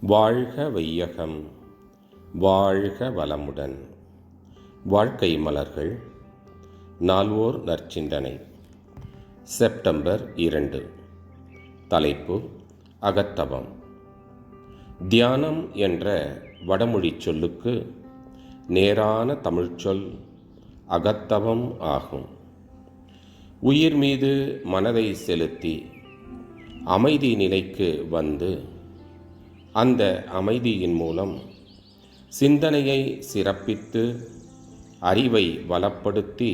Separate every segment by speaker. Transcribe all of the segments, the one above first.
Speaker 1: வாழ்க வையகம் வாழ்க வளமுடன். வாழ்க்கை மலர்கள் நால்வோர் நற்சிந்தனை. செப்டம்பர் இரண்டு. தலைப்பு அகத்தவம். தியானம் என்ற வடமொழிச் சொல்லுக்கு நேரான தமிழ்ச்சொல் அகத்தவம் ஆகும். உயிர் மீது மனதை செலுத்தி அமைதி நிலைக்கு வந்து அந்த அமைதியின் மூலம் சிந்தனையை சிறப்பித்து அறிவை வளப்படுத்தி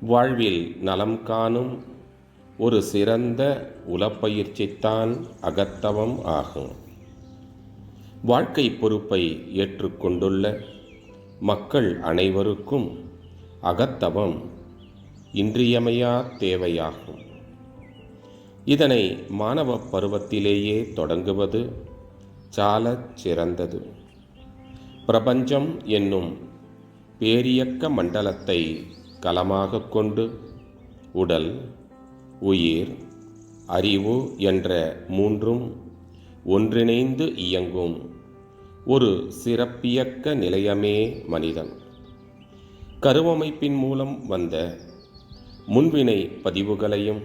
Speaker 1: வாழ்வில் நலம் காணும் ஒரு சிறந்த உளப்பயிற்சித்தான் அகத்தவம் ஆகும். வாழ்க்கை பொறுப்பை ஏற்றுக்கொண்டுள்ள மக்கள் அனைவருக்கும் அகத்தவம் இன்றியமையா தேவையாகும். இதனை மாணவ பருவத்திலேயே தொடங்குவது சாலச் சிறந்தது. பிரபஞ்சம் என்னும் பேரியக்க மண்டலத்தை களமாக கொண்டு உடல் உயிர் அறிவு என்ற மூன்றும் ஒன்றிணைந்து இயங்கும் ஒரு சிறப்பியக்க நிலையமே மனிதன். கருவமைப்பின் மூலம் வந்த முன்வினை பதிவுகளையும்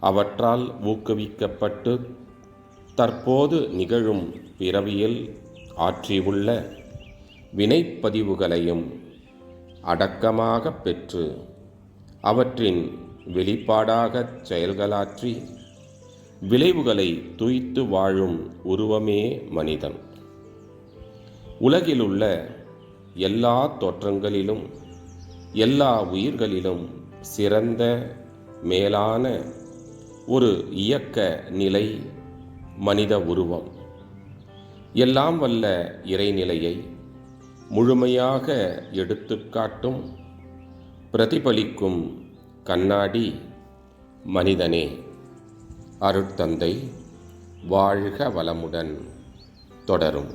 Speaker 1: அவற்றால் ஊக்குவிக்கப்பட்டு தற்போது நிகழும் பிறவியில் ஆற்றியுள்ள வினைப்பதிவுகளையும் அடக்கமாக பெற்று அவற்றின் வெளிப்பாடாகச் செயல்களாற்றி விளைவுகளை துய்த்து வாழும் உருவமே மனிதன். உலகிலுள்ள எல்லா தோற்றங்களிலும் எல்லா உயிர்களிலும் சிறந்த மேலான ஒரு இயக்க நிலை மனித உருவம். எல்லாம் வல்ல இறைநிலையை முழுமையாக எடுத்துக்காட்டும் பிரதிபலிக்கும் கண்ணாடி மனிதனே. அருட்தந்தை வாழ்க வளமுடன் தொடரும்.